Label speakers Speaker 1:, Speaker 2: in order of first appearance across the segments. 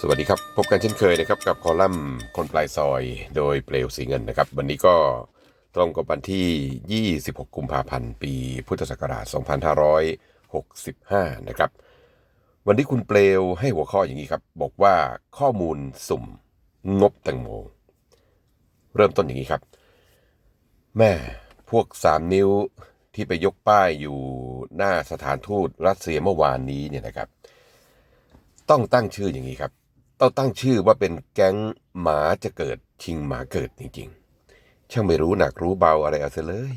Speaker 1: สวัสดีครับ พบกันเช่นเคยนะครับ กับคอลัมน์คนปลายซอยโดยเปลวสีเงินนะครับ วันนี้ก็ตรงกับวันที่ 26 กุมภาพันธ์ ปีพุทธศักราช 2565 นะครับ วันนี้คุณเปลวให้หัวข้ออย่างนี้ครับ บอกว่าข้อมูลสุ่มงบแตงโม เริ่มต้นอย่างนี้ครับ แม่พวกสามนิ้วที่ไปยกป้ายอยู่หน้าสถานทูตรัสเซียเมื่อวานนี้เนี่ยนะครับ ต้องตั้งชื่ออย่างนี้ครับ ต้องตั้งชื่อว่าเป็นแก๊งหมาจะเกิดชิงหมาเกิดจริงๆ ช่างไม่รู้หนักรู้เบาอะไรเอาเสียเลย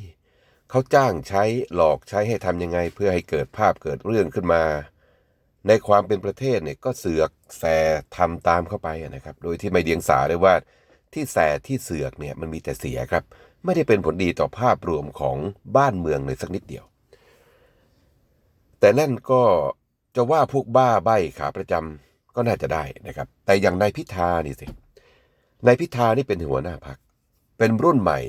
Speaker 1: เขาจ้างใช้หลอกใช้ให้ทำยังไง เพื่อให้เกิดภาพเกิดเรื่องขึ้นมา ในความเป็นประเทศเนี่ยก็เสือกแสทำตามเข้าไปนะครับ โดยที่ไม่เดียงสาเลยว่าที่แสที่เสือกเนี่ยมันมีแต่เสียครับ ไม่ได้เป็นผลดีต่อภาพรวมของบ้านเมืองเลยสักนิดเดียว แต่นั่นก็จะว่าพวกบ้าใบ้ขาประจำ ก็น่าจะได้นะครับ แต่อย่างนายพิธานี่สินายพิธานี่เป็นหัวหน้าพัก เป็นรุ่นใหม่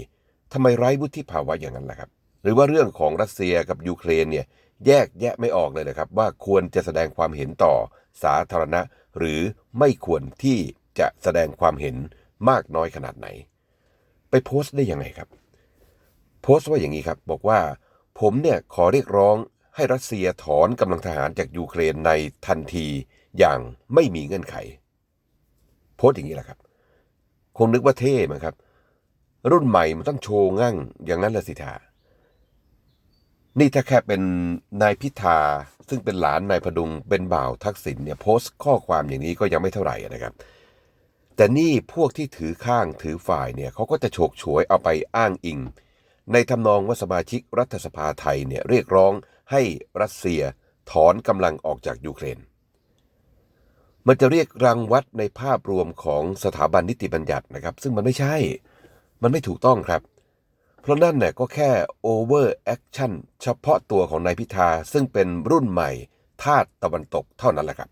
Speaker 1: ทำไมไร้วุฒิภาวะอย่างนั้นล่ะครับ หรือว่าเรื่องของรัสเซียกับยูเครนเนี่ยแยกแยะไม่ออกเลยนะครับ ว่าควรจะแสดงความเห็นต่อสาธารณะ หรือไม่ควรที่จะแสดงความเห็นมากน้อยขนาดไหน ไปโพสต์ได้ยังไงครับ โพสต์ว่าอย่างนี้ครับ บอกว่า ผมเนี่ยขอเรียกร้องให้รัสเซียถอนกำลังทหารจากยูเครนในทันที อย่างไม่มีเงื่อนไข โพสต์อย่างนี้แหละครับ คงนึกว่าเท่มั้งครับ รุ่นใหม่มันต้องโชว์งั่งอย่างนั้นละสิทานี่ถ้าแค่เป็นนายพิธา ซึ่งเป็นหลานนายพดุงเป็นบ่าวทักษิณเนี่ยโพสต์ข้อความอย่างนี้ก็ยังไม่เท่าไหร่นะครับ แต่นี่พวกที่ถือข้างถือฝ่ายเนี่ยเขาก็จะโฉกฉวยเอาไปอ้างอิง ในทำนองว่าสมาชิกรัฐสภาไทยเนี่ยเรียกร้องให้รัสเซียถอนกำลังออกจากยูเครน มันจะเรียกรังวัดในภาพรวมของสถาบันนิติบัญญัตินะครับ ซึ่งมันไม่ใช่ มันไม่ถูกต้องครับ เพราะนั่นเนี่ยก็แค่โอเวอร์แอคชั่นเฉพาะตัวของนายพิธา ซึ่งเป็นรุ่นใหม่ทาสตะวันตกเท่านั้นแหละครับ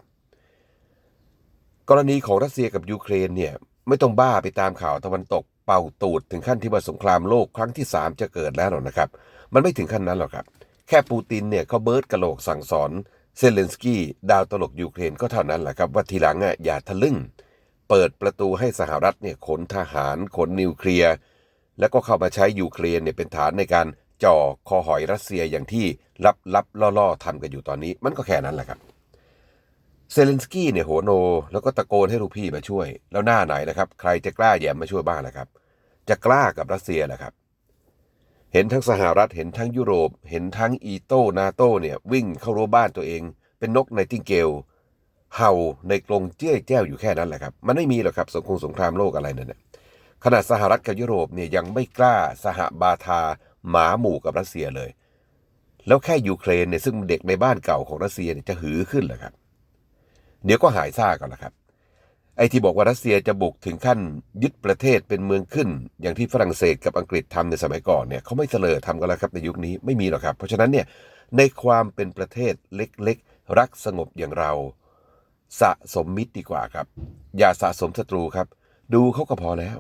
Speaker 1: กรณีของรัสเซียกับยูเครนเนี่ยไม่ต้องบ้าไปตามข่าวตะวันตกเป่าตูดถึงขั้นที่ว่าสงครามโลกครั้งที่ 3 จะเกิดแล้วหรอกนะครับ มันไม่ถึงขั้นนั้นหรอกครับ แค่ปูตินเนี่ยเขาเบิร์ดกระโหลกสั่งสอน เซเลนสกี้ดาวตลกยูเครนก็เท่านั้นแหละครับว่าทีหลังอะอย่าทะลึ่ง เปิดประตูให้สหรัฐเนี่ยขนทหารขนนิวเคลียร์แล้วก็เข้ามาใช้ยูเครนเนี่ยเป็นฐานในการจ่อคอหอยรัสเซียอย่างที่ลับลับล่อๆทำกันอยู่ตอนนี้ มันก็แค่นั้นแหละครับเซเลนสกี้เนี่ยโหโน แล้วก็ตะโกนให้ลูกพี่มาช่วย แล้วหน้าไหนนะครับ ใครจะกล้าแย้มมาช่วยบ้างล่ะครับ จะกล้ากับรัสเซียแหละครับ เห็นทั้งสหรัฐเห็นทั้งยุโรป เห็นทั้งอีโต้นาโต้เนี่ยวิ่งเข้ารั้วบ้านตัวเอง เป็นนกในติงเกลเห่าในกรงเจี้ยแจ้วอยู่แค่นั้นแหละครับ มันไม่มีหรอกครับสงครามสงครามโลกอะไรนั่นนะขนาดสหรัฐกับยุโรปเนี่ยยังไม่กล้าสหบาทาหมาหมู่กับรัสเซียเลย แล้วแค่ยูเครนเนี่ยซึ่งเด็กในบ้านเก่าของรัสเซียเนี่ยจะหือขึ้นเหรอครับ เดี๋ยวก็หายซ่ากันละครับ ไอ้ที่บอกว่ารัสเซียจะบุกถึงขั้นยึดประเทศเป็นเมืองขึ้น อย่างที่ฝรั่งเศสกับอังกฤษทำในสมัยก่อนเนี่ยเขาไม่เสลอทำกันแล้วครับในยุคนี้ไม่มีหรอกครับ เพราะฉะนั้นเนี่ยในความเป็นประเทศเล็กๆ รักสงบอย่างเรา สะสมมิตรดีกว่าครับ อย่าสะสมศัตรูครับ ดูเขาก็พอแล้ว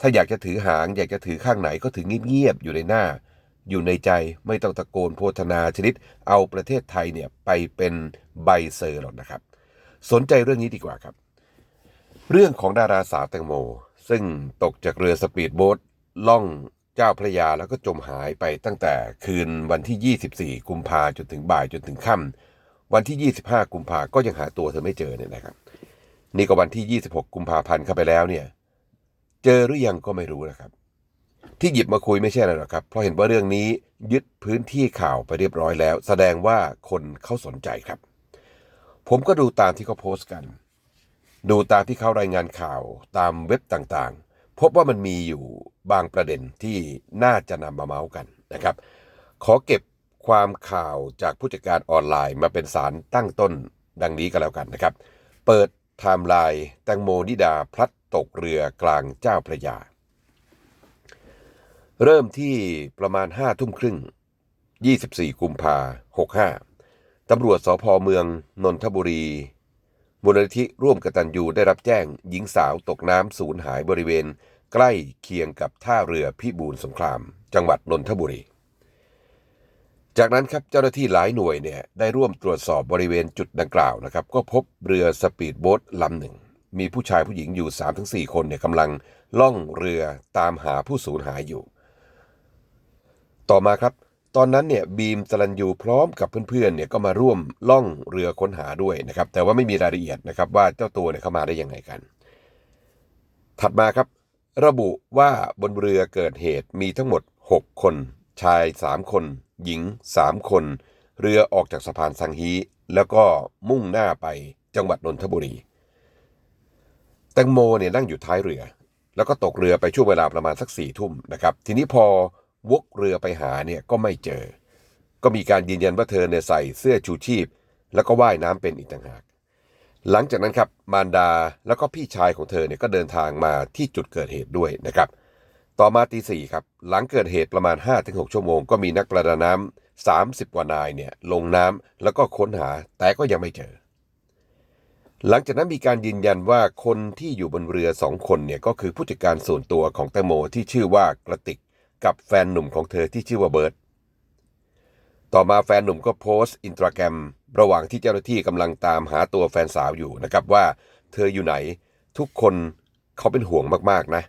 Speaker 1: ถ้าอยากจะถือหาง อยากจะถือข้างไหนก็ถือเงียบๆอยู่ในหน้า อยู่ในใจไม่ต้องตะโกนโพธนาชนิด เอาประเทศไทยเนี่ยไปเป็นใบเซอร์หรอกนะครับ สนใจเรื่องนี้ดีกว่าครับ เรื่องของดาราสาวแตงโม ซึ่งตกจากเรือสปีดโบ๊ทล่องเจ้าพระยาแล้วก็จมหายไปตั้งแต่คืนวันที่ 24 กุมภาจนถึงบ่ายจนถึงค่ำวันที่ 25 กุมภาก็ยังหาตัวเธอไม่เจอเนี่ยนะครับ นี่ก็วันที่ 26 กุมภาพันธ์เข้าไปแล้วเนี่ย เจอหรือยังก็ไม่รู้นะครับ ที่หยิบมาคุยไม่ใช่อะไรหรอกครับ เพราะเห็นว่าเรื่องนี้ยึดพื้นที่ข่าวไปเรียบร้อยแล้ว แสดงว่าคนเขาสนใจครับ ผมก็ดูตามที่เขาโพสต์กัน ดูตามที่เขารายงานข่าวตามเว็บต่างๆ พบว่ามันมีอยู่บางประเด็นที่น่าจะนำมาเมาส์กันนะครับ ขอเก็บความข่าวจากผู้จัดการออนไลน์มาเป็นสารตั้งต้นดังนี้ก็แล้วกันนะครับ เปิดไทม์ไลน์แตงโมนิดาพลัดตกเรือกลางเจ้าพระยา เริ่มที่ประมาณห้าทุ่มครึ่ง 24 กุมภา65ตำรวจสพเมืองนนทบุรี มูลนิธิร่วมกตัญญูได้รับแจ้งหญิงสาวตกน้ำสูญหายบริเวณ ใกล้เคียงกับท่าเรือพิบูลสงคราม จังหวัดนนทบุรี จากนั้นครับเจ้าหน้าที่หลายหน่วยเนี่ยได้ร่วมตรวจสอบบริเวณจุดดังกล่าวนะครับ ก็พบเรือสปีดโบ๊ทลำหนึ่ง มีผู้ชายผู้หญิงอยู่ 3-4 คนเนี่ยกำลังล่องเรือตามหาผู้สูญหายอยู่ ต่อมาครับ ตอนนั้นเนี่ยบีมสลันยูพร้อมกับเพื่อนๆเนี่ยก็มาร่วมล่องเรือค้นหาด้วยนะครับ แต่ว่าไม่มีรายละเอียดนะครับว่าเจ้าตัวเนี่ยเข้ามาได้ยังไงกัน ถัดมาครับ ระบุว่าบนเรือเกิดเหตุมีทั้งหมด 6 คน ชาย 3 คน หญิง 3 คน เรือออกจากสะพานสังฮี แล้วก็มุ่งหน้าไปจังหวัดนนทบุรี แตงโมเนี่ยนั่งอยู่ท้ายเรือ แล้วก็ตกเรือไปช่วงเวลาประมาณสักสี่ทุ่มนะครับ ทีนี้พอ วกเรือไปหาเนี่ยก็ไม่เจอ ก็มีการยืนยันว่าเธอเนี่ยใส่เสื้อชูชีพ แล้วก็ว่ายน้ำเป็นอีกต่างหาก หลังจากนั้นครับมารดาแล้วก็พี่ชายของเธอเนี่ยก็เดินทางมาที่จุดเกิดเหตุด้วยนะครับ ต่อมาตีสี่ครับหลังเกิดเหตุประมาณ 5-6 ชั่วโมง ก็มีนักประดาน้ำ30 กว่านายเนี่ยลงน้ำแล้วก็ค้นหาแต่ก็ยังไม่เจอหลังจากนั้นมีการยืนยันว่าคนที่อยู่บนเรือสองคนเนี่ยก็คือผู้จัดการส่วนตัวของแตงโมที่ชื่อว่ากระติก กับแฟนหนุ่มของเธอที่ชื่อว่าเบิร์ตต่อมาแฟนหนุ่มก็โพสต์อินสตาแกรมระหว่างที่เจ้าหน้าที่กำลังตามหาตัวแฟนสาวอยู่นะครับว่าเธออยู่ไหนทุกคนเขาเป็นห่วงมากๆนะ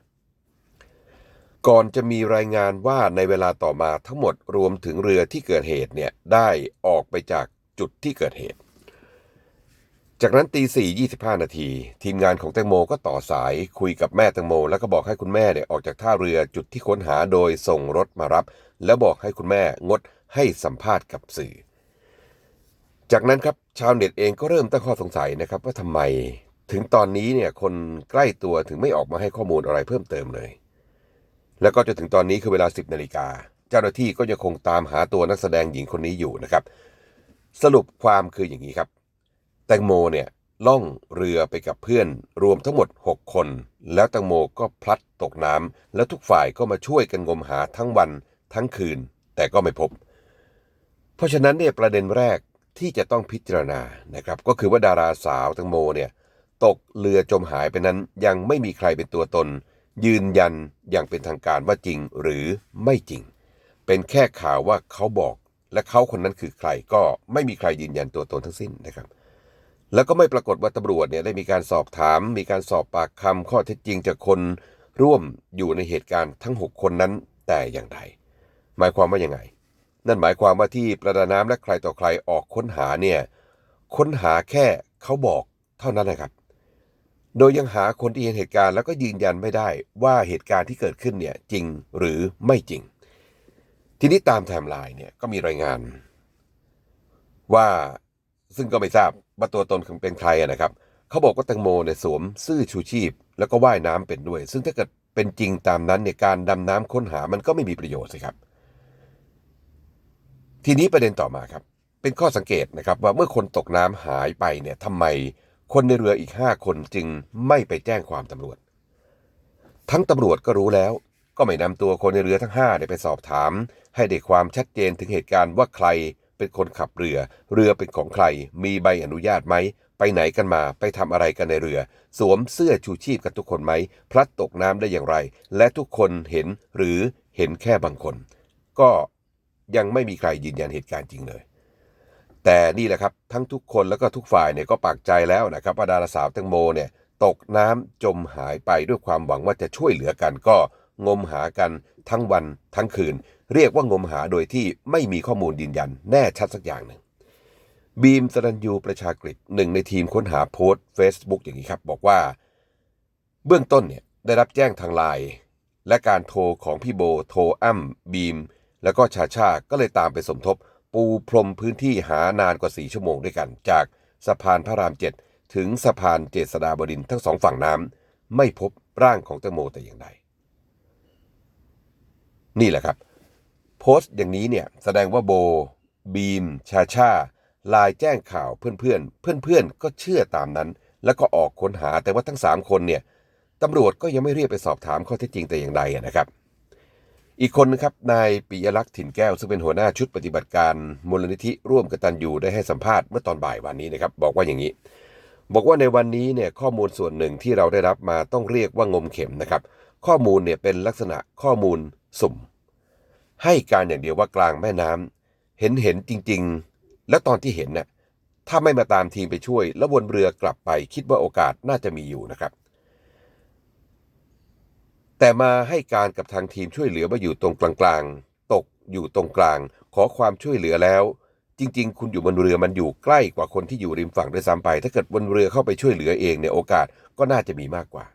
Speaker 1: ก่อนจะมีรายงานว่าในเวลาต่อมาทั้งหมดรวมถึงเรือที่เกิดเหตุเนี่ยได้ออกไปจากจุดที่เกิดเหตุ จากนั้นตีสี่ยี่สิบห้านาที ทีมงานของแตงโมก็ต่อสายคุยกับแม่แตงโม แล้วก็บอกให้คุณแม่เนี่ยออกจากท่าเรือจุดที่ค้นหาโดยส่งรถมารับ แล้วบอกให้คุณแม่งดให้สัมภาษณ์กับสื่อ จากนั้นครับชาวเน็ตเองก็เริ่มตั้งข้อสงสัยนะครับ ว่าทำไมถึงตอนนี้เนี่ยคนใกล้ตัวถึงไม่ออกมาให้ข้อมูลอะไรเพิ่มเติมเลย แล้วก็จนถึงตอนนี้คือเวลา 10นาฬิกาเจ้าหน้าที่ก็ยังคงตามหาตัวนักแสดงหญิงคนนี้อยู่นะครับ สรุปความคืออย่างนี้ครับ แตงโมเนี่ยล่องเรือไปกับเพื่อนรวมทั้งหมด 6 คน แล้วแตงโมก็พลัดตกน้ำแล้วทุกฝ่ายก็มาช่วยกันงมหาทั้งวันทั้งคืน แต่ก็ไม่พบ เพราะฉะนั้นเนี่ยประเด็นแรกที่จะต้องพิจารณานะครับ ก็คือว่าดาราสาวแตงโมเนี่ยตกเรือจมหายไปนั้นยังไม่มีใครเป็นตัวตน ยืนยันอย่างเป็นทางการว่าจริงหรือไม่จริง เป็นแค่ข่าวว่าเขาบอก และเขาคนนั้นคือใครก็ไม่มีใครยืนยันตัวตนทั้งสิ้นนะครับ แล้วก็ไม่ปรากฏว่าตำรวจเนี่ยได้มีการสอบถาม มีการสอบปากคำข้อเท็จจริงจากคนร่วมอยู่ในเหตุการณ์ทั้ง 6 คนนั้นแต่อย่างใดหมายความว่ายังไง นั่นหมายความว่าที่ประดาน้ำและใครต่อใครออกค้นหาเนี่ยค้นหาแค่เขาบอกเท่านั้นนะครับ โดยยังหาคนที่เห็นเหตุการณ์แล้วก็ยืนยันไม่ได้ว่าเหตุการณ์ที่เกิดขึ้นเนี่ยจริงหรือไม่จริง ทีนี้ตามไทม์ไลน์เนี่ยก็มีรายงาน ว่าซึ่งก็ไม่ทราบ ว่าตัวตนของเป็นใครนะครับเขาบอกว่าแตงโมเนี่ยสวมเสื้อชูชีพ แล้วก็ว่ายน้ำเป็นด้วย ซึ่งถ้าเกิดเป็นจริงตามนั้นเนี่ยการดำน้ำค้นหามันก็ไม่มีประโยชน์สิครับ ทีนี้ประเด็นต่อมาครับ เป็นข้อสังเกตนะครับว่าเมื่อคนตกน้ำหายไปเนี่ยทำไมคนในเรืออีกห้าคนจึงไม่ไปแจ้งความตำรวจ ทั้งตำรวจก็รู้แล้ว ก็ไม่นำตัวคนในเรือทั้งห้าเนี่ยไปสอบถาม ให้ได้ความชัดเจนถึงเหตุการณ์ว่าใคร เป็นคนขับเรือ เรือเป็นของใคร มีใบอนุญาตไหม ไปไหนกันมา ไปทำอะไรกันในเรือ สวมเสื้อชูชีพกันทุกคนไหม พลัดตกน้ำได้อย่างไร และทุกคนเห็นหรือเห็นแค่บางคน ก็ยังไม่มีใครยืนยันเหตุการณ์จริงเลย แต่นี่แหละครับ ทั้งทุกคนแล้วก็ทุกฝ่ายเนี่ยก็ปากใจแล้วนะครับว่าดาราสาวแตงโมเนี่ยตกน้ำจมหายไปด้วยความหวังว่าจะช่วยเหลือกันก็งมหากันทั้งวันทั้งคืน เรียกว่างมหาโดยที่ไม่มีข้อมูลยืนยันแน่ชัดสักอย่างหนึ่ง บีมสรัญยูประชากฤษหนึ่งในทีมค้นหาโพสต์ Facebook อย่างนี้ครับ บอกว่า เบื้องต้นเนี่ยได้รับแจ้งทางไลน์และการโทรของพี่โบโทรอ้ำบีม แล้วก็ชาชาก็เลยตามไปสมทบ ปูพรมพื้นที่หานานกว่า4ชั่วโมงด้วยกัน จากสะพานพระรามเจ็ดถึงสะพานเจษฎาบดินทั้งสองฝั่งน้ำไม่พบร่างของแตงโมแต่อย่างใดนี่แหละครับ โพสต์อย่างนี้เนี่ยแสดงว่าโบ บีม ชาชาไลายแจ้งข่าวเพื่อนๆเพื่อนๆก็เชื่อตามนั้น แล้วก็ออกค้นหาแต่ว่าทั้ง 3 คนเนี่ยตำรวจก็ยังไม่เรียกไปสอบถามข้อเท็จจริงแต่อย่างใดนะครับ อีกคนนะครับนายปิยลักษณ์ถิ่นแก้ว ซึ่งเป็นหัวหน้าชุดปฏิบัติการมูลนิธิร่วมกตันยูได้ให้สัมภาษณ์เมื่อตอนบ่ายวันนี้นะครับบอกว่าอย่างนี้ บอกว่าในวันนี้เนี่ยข้อมูลส่วนหนึ่งที่เราได้รับมาต้องเรียกว่างมเข็มนะครับ ข้อมูลเนี่ยเป็นลักษณะข้อมูลสุ่ม ให้การอย่างเดียวว่ากลางแม่น้ำเห็นเห็นจริง ๆ แล้วตอนที่เห็นน่ะถ้าไม่มาตามทีมไปช่วย แล้ววนเรือกลับไปคิดว่าโอกาสน่าจะมีอยู่นะครับ แต่มาให้การกับทางทีมช่วยเหลือมาอยู่ตรงกลางๆ ตกอยู่ตรงกลาง ขอความช่วยเหลือแล้ว จริง ๆ คุณอยู่บนเรือมันอยู่ใกล้กว่าคนที่อยู่ริมฝั่งด้วยซ้ำไป ถ้าเกิดบนเรือเข้าไปช่วยเหลือเองเนี่ยโอกาสก็น่าจะมีมากกว่า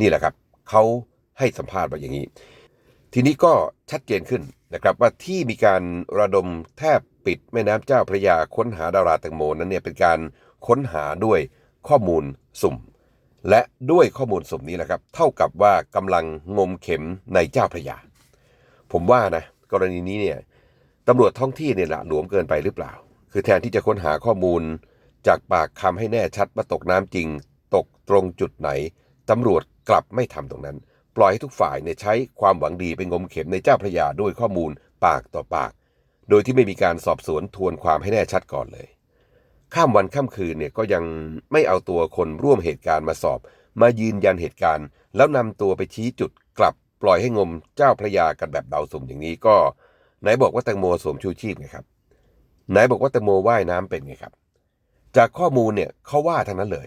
Speaker 1: นี่แหละครับเขาให้สัมภาษณ์มาอย่างนี้ ทีนี้ก็ชัดเจนขึ้นนะครับว่าที่มีการระดมแทบปิดแม่น้ำเจ้าพระยาค้นหาดาราแตงโมนั้นเนี่ยเป็นการค้นหาด้วยข้อมูลสุ่ม และด้วยข้อมูลสุ่มนี้แหละครับ เท่ากับว่ากำลังงมเข็มในเจ้าพระยา ผมว่านะกรณีนี้เนี่ยตำรวจท้องที่เนี่ยละหลวมเกินไปหรือเปล่า คือแทนที่จะค้นหาข้อมูล จากปากคำให้แน่ชัดว่าตกน้ำจริง ตกตรงจุดไหนตำรวจกลับไม่ทำตรงนั้น ปล่อยให้ทุกฝ่ายเนี่ยใช้ความหวังดีไปงมเข็มในเจ้าพระยาด้วยข้อมูลปากต่อปาก โดยที่ไม่มีการสอบสวนทวนความให้แน่ชัดก่อนเลย ข้ามวันข้ามคืนเนี่ยก็ยังไม่เอาตัวคนร่วมเหตุการณ์มาสอบ มายืนยันเหตุการณ์ แล้วนำตัวไปชี้จุดกลับ ปล่อยให้งมเจ้าพระยากันแบบเดาสุ่มอย่างนี้ก็ไหนบอกว่าแตงโมสวมชูชีพไงครับไหนบอกว่าแตงโมว่ายน้ำเป็นไงครับ จากข้อมูลเนี่ยเขาว่าทั้งนั้นเลย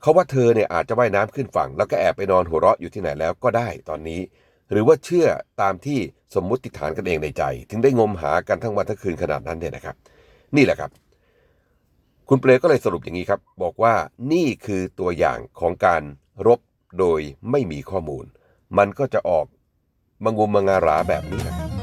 Speaker 1: เขาว่าเธอเนี่ยอาจจะว่ายน้ำขึ้นฝั่ง แล้วก็แอบไปนอนหัวเราะอยู่ที่ไหนแล้วก็ได้ตอนนี้ หรือว่าเชื่อตามที่สมมุติฐานกันเองในใจ ถึงได้งมหากันทั้งวันทั้งคืนขนาดนั้นเนี่ยนะครับ นี่แหละครับ คุณเปลก็เลยสรุปอย่างนี้ครับ บอกว่านี่คือตัวอย่างของการรบโดยไม่มีข้อมูล มันก็จะออกมังงมมังงาราแบบนี้แหละ